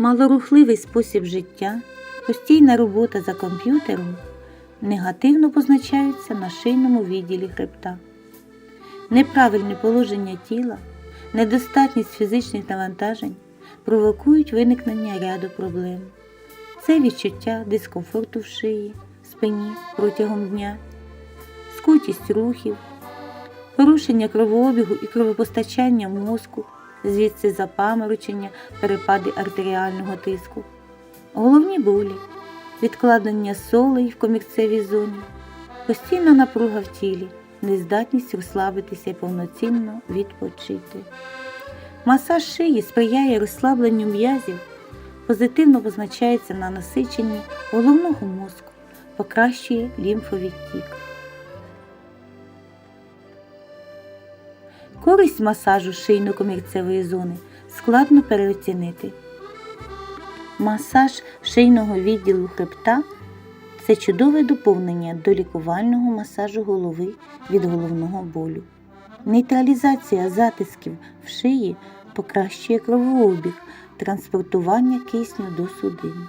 Малорухливий спосіб життя, постійна робота за комп'ютером негативно позначаються на шийному відділі хребта. Неправильне положення тіла, недостатність фізичних навантажень провокують виникнення ряду проблем. Це відчуття дискомфорту в шиї, спині протягом дня, скутість рухів, порушення кровообігу і кровопостачання мозку, звідси запаморочення, перепади артеріального тиску, головні болі, відкладення солей в комірцевій зоні, постійна напруга в тілі, нездатність розслабитися і повноцінно відпочити. Масаж шиї сприяє розслабленню м'язів, позитивно позначається на насиченні головного мозку, покращує лімфовідтік. Користь масажу шийно-комірцевої зони складно переоцінити. Масаж шийного відділу хребта це чудове доповнення до лікувального масажу голови від головного болю. Нейтралізація затисків в шиї покращує кровообіг, транспортування кисню до судин.